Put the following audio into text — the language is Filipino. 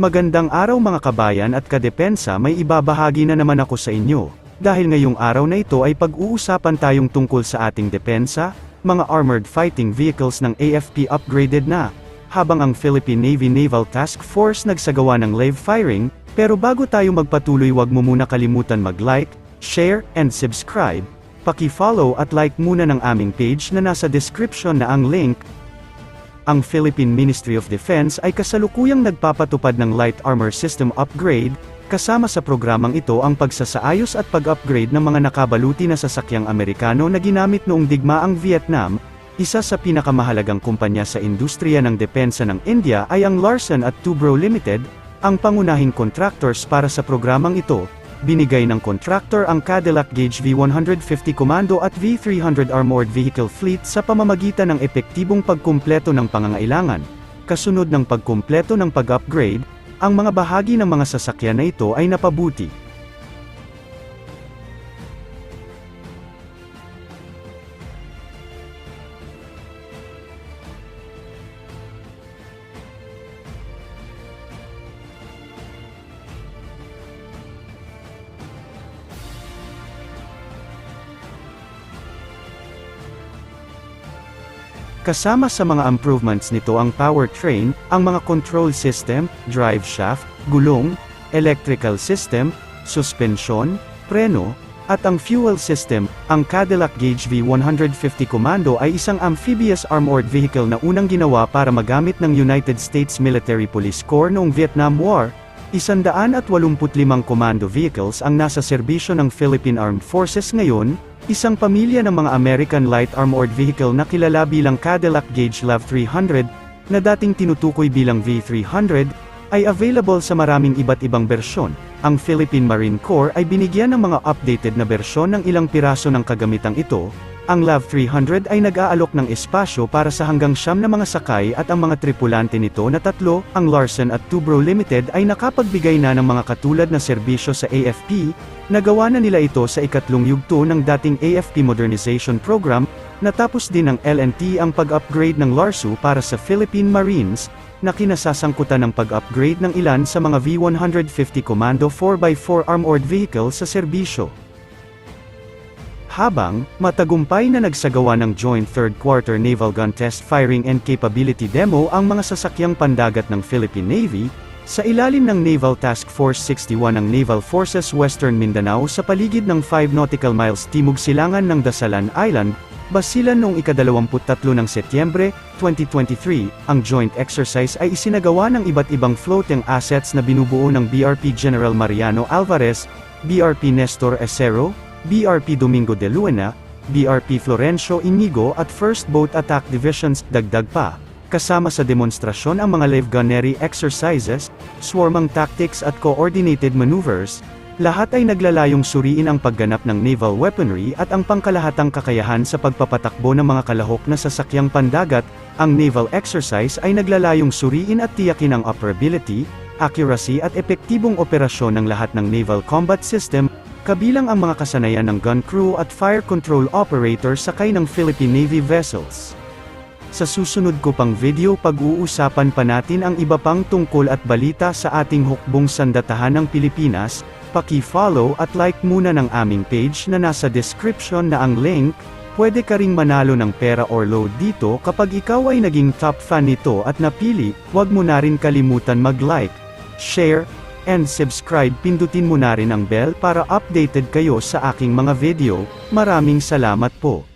Magandang araw mga kabayan at kadepensa may ibabahagi na naman ako sa inyo. Dahil ngayong araw na ito ay pag-uusapan tayong tungkol sa ating depensa, mga armored fighting vehicles ng AFP upgraded na. Habang ang Philippine Navy Naval Task Force nagsagawa ng live firing, pero bago tayo magpatuloy wag mo muna kalimutan mag-like, share, and subscribe. Paki-follow at like muna ng aming page na nasa description na ang link, ang Philippine Ministry of Defense ay kasalukuyang nagpapatupad ng Light Armor System Upgrade, kasama sa programang ito ang pagsasaayos at pag-upgrade ng mga nakabaluti na sasakyang Amerikano na ginamit noong digmaang Vietnam, isa sa pinakamahalagang kumpanya sa industriya ng depensa ng India ay ang Larsen at Toubro Limited, ang pangunahing contractors para sa programang ito, binigay ng contractor ang Cadillac Gauge V150 Commando at V300 Armored Vehicle Fleet sa pamamagitan ng epektibong pagkumpleto ng pangangailangan. Kasunod ng pagkumpleto ng pag-upgrade, ang mga bahagi ng mga sasakyan na ito ay napabuti. Kasama sa mga improvements nito ang powertrain, ang mga control system, drive shaft, gulong, electrical system, suspensyon, preno, at ang fuel system. Ang Cadillac Gauge V150 Commando ay isang amphibious armored vehicle na unang ginawa para magamit ng United States Military Police Corps noong Vietnam War. Isandaan at 85 commando vehicles ang nasa serbisyo ng Philippine Armed Forces ngayon, Isang pamilya ng mga American Light Armored Vehicle na kilala bilang Cadillac Gauge LAV 300, na dating tinutukoy bilang V300, ay available sa maraming iba't ibang bersyon. Ang Philippine Marine Corps ay binigyan ng mga updated na bersyon ng ilang piraso ng kagamitang ito, ang LAV 300 ay nag-aalok ng espasyo para sa hanggang siyam na mga sakay at ang mga tripulante nito na tatlo, ang Larsen at Tubro Limited ay nakapagbigay na ng mga katulad na serbisyo sa AFP, nagawa na nila ito sa ikatlong yugto ng dating AFP Modernization Program, natapos din ng LNT ang pag-upgrade ng LARSU para sa Philippine Marines, na kinasasangkutan ng pag-upgrade ng ilan sa mga V-150 Commando 4x4 armored vehicle sa serbisyo. Habang, matagumpay na nagsagawa ng Joint Third Quarter Naval Gun Test Firing and Capability Demo ang mga sasakyang pandagat ng Philippine Navy, sa ilalim ng Naval Task Force 61 ng Naval Forces Western Mindanao sa paligid ng 5 nautical miles timog silangan ng Dasalan Island, Basilan noong ika-23 ng Setyembre, 2023, ang joint exercise ay isinagawa ng iba't ibang floating assets na binubuo ng BRP General Mariano Alvarez, BRP Nestor Acero, BRP Domingo de Luna, BRP Florencio Inigo at 1st Boat Attack Divisions, dagdag pa. Kasama sa demonstrasyon ang mga live gunnery exercises, swarmang tactics at coordinated maneuvers, lahat ay naglalayong suriin ang pagganap ng naval weaponry at ang pangkalahatang kakayahan sa pagpapatakbo ng mga kalahok na sasakyang pandagat, ang naval exercise ay naglalayong suriin at tiyakin ang operability, accuracy at epektibong operasyon ng lahat ng naval combat system, kabilang ang mga kasanayan ng gun crew at fire control operator sakay ng Philippine Navy vessels. Sa susunod ko pang video pag-uusapan pa natin ang iba pang tungkol at balita sa ating hukbong sandatahan ng Pilipinas, paki-follow at like muna ng aming page na nasa description na ang link, pwede ka ring manalo ng pera or load dito kapag ikaw ay naging top fan nito at napili, huwag mo na rin kalimutan mag-like, share, and subscribe pindutin mo na rin ang bell para updated kayo sa aking mga video, maraming salamat po.